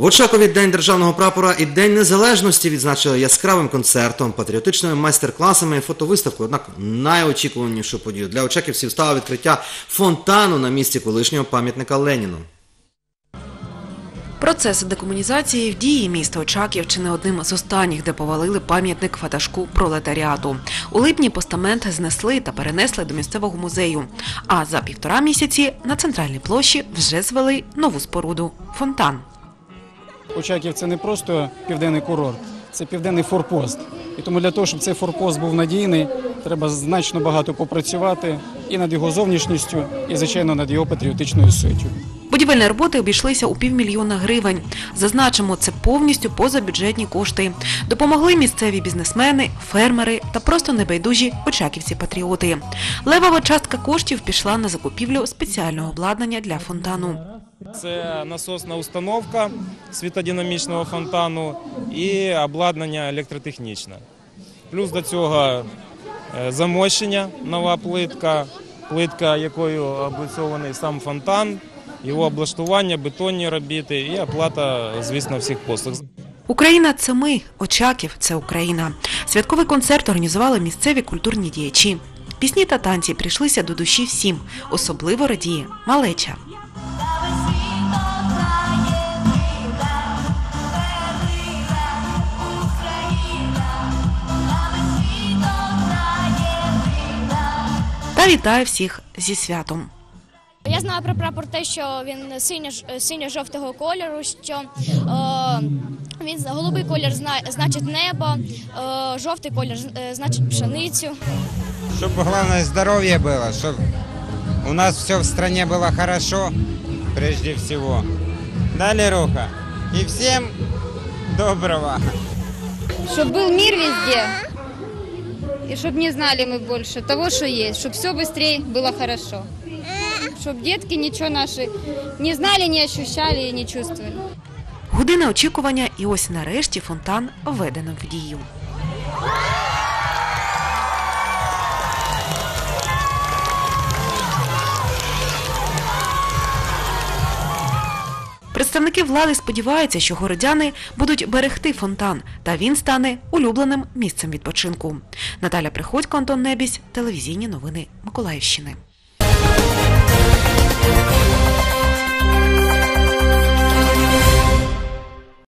В Очакові День державного прапора і День Незалежності відзначили яскравим концертом, патріотичними майстер-класами і фотовиставкою. Однак найочікуванішу подію для очаківців стало відкриття фонтану на місці колишнього пам'ятника Леніну. Процес декомунізації в дії міста Очаків чи не одним з останніх, де повалили пам'ятник фатажку пролетаріату. У липні постамент знесли та перенесли до місцевого музею. А за півтора місяці на центральній площі вже звели нову споруду фонтан. Очаків це не просто південний курорт, це південний форпост. І тому для того, щоб цей форпост був надійний, треба значно багато попрацювати і над його зовнішністю, і звичайно над його патріотичною суттю. Будівельні роботи обійшлися у півмільйона гривень. Зазначимо, це повністю позабюджетні кошти. Допомогли місцеві бізнесмени, фермери та просто небайдужі очаківці-патріоти. Левова частка коштів пішла на закупівлю спеціального обладнання для фонтану. Це насосна установка світодинамічного фонтану і обладнання електротехнічне. Плюс до цього е, замощення, нова плитка, плитка, якою облицьований сам фонтан, його облаштування, бетонні робіти і оплата, звісно, всіх послуг. Україна це ми, Очаків це Україна. Святковий концерт організували місцеві культурні діячі. Пісні та танці прийшлися до душі всім, особливо радіє малеча. Та вітає всіх зі святом. Я знаю про прапор те, що він синьо- синьо-жовтого кольору, що е, він голубий колір зна, значить небо, е, жовтий колір е, значить пшеницю. Чтобы главное здоровье было, чтобы у нас все в стране было хорошо, прежде всего. Дали руха. И всем доброго. Чтобы был мир везде. И чтобы не знали мы больше того, что есть. Чтобы все быстрее было хорошо. Чтобы детки ничего наши не знали, не ощущали и не чувствовали. Година очікування, і ось нарешті фонтан введено в дію. Представники влади сподіваються, що городяни будуть берегти фонтан, та він стане улюбленим місцем відпочинку. Наталя Приходько, Антон Небісь, телевізійні новини Миколаївщини.